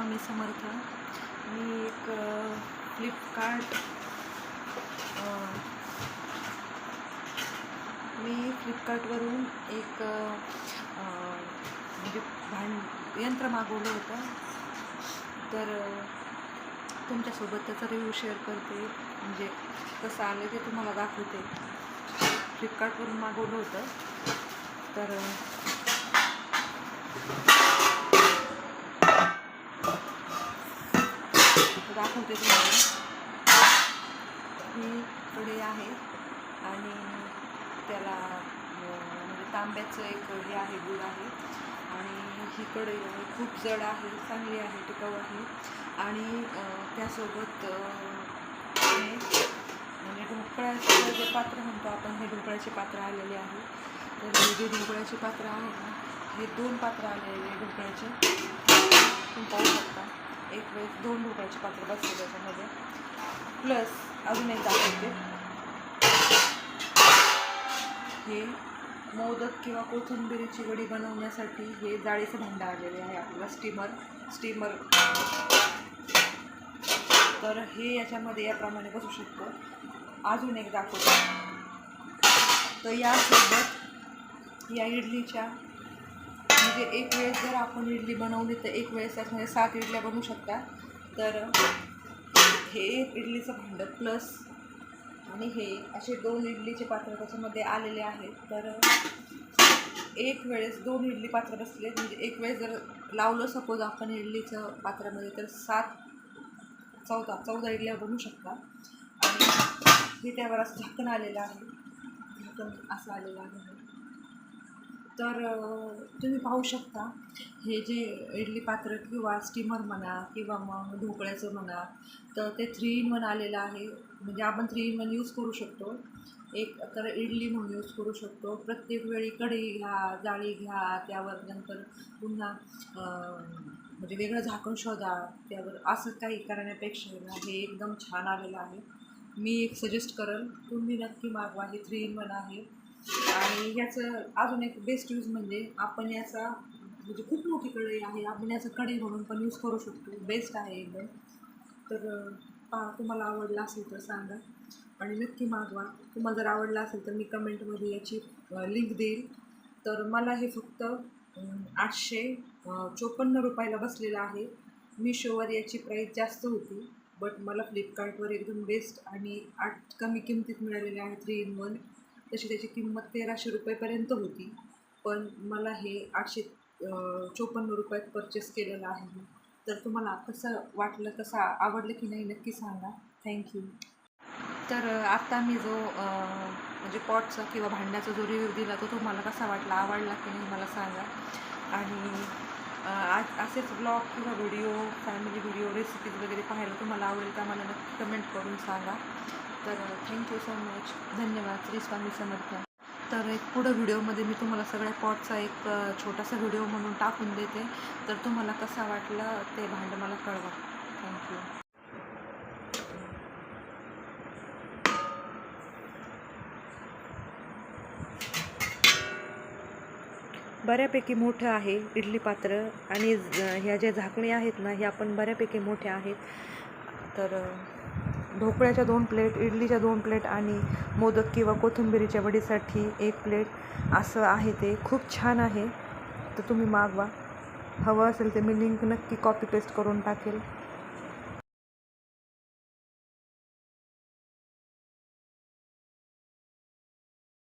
स्वामी समर्थ. मी एक फ्लिपकार्ट मी फ्लिपकार्टवरून एक म्हणजे भांड यंत्र मागवलं होतं. तर तुमच्यासोबत त्याचा रिव्ह्यू शेअर करते. म्हणजे कसं आलं ते तुम्हाला दाखवते. फ्लिपकार्टवरून मागवलं होतं. तर दाखवते तुम्हाला. ही पुढे आहे आणि त्याला म्हणजे तांब्याचं एक हे आहे गुळ आहे. आणि ही कढई आहे खूप जड आहे चांगली आहे टिकाऊ आहे. आणि त्यासोबत हे म्हणजे ढोकळ्याचं जे पात्र म्हणतो आपण हे ढोकळ्याचे पात्र आलेले आहे. तर हे जे ढोकळ्याचे पात्र आहे ना हे दोन पात्र आलेले आहे ढोकळ्याचे एक वेळेस दोन ढोकळ्याचे पात्र बसते त्याच्यामध्ये. प्लस अजून एक दाखवते. हे मोदक किंवा कोथिंबिरीची वडी बनवण्यासाठी हे जाळीचं भांडं आलेले आहे आपल्याला. Steamer steamer. तर हे याच्यामध्ये याप्रमाणे बसू शकतो. अजून एक दाखवतो. तर यासोबत या इडलीच्या म्हणजे एक वेळेस जर आपण इडली बनवली तर एक वेळेस त्याच्यामध्ये सात इडल्या बनवू शकता. तर हे एक इडलीचं भांडं प्लस आणि हे असे दोन इडलीचे पात्र त्याच्यामध्ये आलेले आहेत. तर एक वेळेस दोन इडली पात्र बसले. म्हणजे एक वेळेस जर लावलं सपोज आपण इडलीचं पात्रामध्ये तर सात चौदा चौदा इडल्या बनवू शकता. आणि हे त्यावर असं झाकण आलेलं आहे. झाकण असं आलेलं आहे. तर तुम्ही पाहू शकता हे जे इडली पात्र किंवा स्टीमर म्हणा किंवा मग ढोकळ्याचं म्हणा तर ते थ्री इन वन आलेलं आहे. म्हणजे आपण थ्री इन वन यूज करू शकतो. एक तर इडली म्हणून यूज करू शकतो. प्रत्येक वेळी कढई घ्या जाळी घ्या त्यावर नंतर पुन्हा म्हणजे वेगळं झाकण शोधा त्यावर असं काही करण्यापेक्षा हे एकदम छान आलेलं आहे. मी एक सजेस्ट करेल. तुम्ही नक्की मागवा. हे थ्री इन वन आहे. आणि याचं अजून एक बेस्ट यूज म्हणजे आपण याचा म्हणजे खूप मोठी कढई आहे आपण याचं कढई म्हणून पण यूज करू शकतो. बेस्ट आहे एकदम. तर पा तुम्हाला आवडला असेल तर सांगा. आणि नक्की मागवा. तुम्हाला जर आवडला असेल तर मी कमेंटमध्ये याची लिंक देईल. तर मला हे फक्त आठशे चोपन्न रुपयाला बसलेलं आहे. मिशोवर याची प्राईस जास्त होती बट मला फ्लिपकार्टवर एकदम बेस्ट आणि आठ कमी किमतीत मिळालेले आहे थ्री इन वन तशी त्याची किंमत तेराशे रुपयेपर्यंत होती. पण मला हे आठशे चोपन्न रुपयात परचेस केलेलं आहे. तर तुम्हाला कसं वाटलं कसं आवडलं की नाही नक्की सांगा. थँक्यू तर आत्ता मी जो म्हणजे पॉटचा किंवा भांड्याचा जो रिव्ह्यू दिला तो तुम्हाला कसा वाटला आवडला की नाही मला सांगा. आणि असेच ब्लॉग किंवा व्हिडिओ फॅमिली व्हिडिओ रेसिपीज वगैरे पाहायला तुम्हाला आवडेल का मला नक्की कमेंट करून सांगा. तर थँक्यू सो मच धन्यवाद. श्री स्वामी समर्थ. तर एक पुढं व्हिडिओमध्ये मी तुम्हाला सगळ्या पॉटचा एक छोटासा व्हिडिओ म्हणून टाकून देते. तर तुम्हाला कसा वाटला ते भांडं मला कळवा. थँक्यू बऱ्यापैकी मोठं आहे इडली पात्र आणि ह्या ज्या झाकणी आहेत ना ह्या पण बऱ्यापैकी मोठ्या आहेत. तर ढोकळ्याच्या दोन प्लेट इडलीच्या दोन प्लेट आणि मोदक किंवा कोथिंबिरीच्या वडीसाठी एक प्लेट असं आहे ते. खूप छान आहे. तर तुम्ही मागवा. हवं असेल ते मी लिंक नक्की कॉपी पेस्ट करून टाकेल.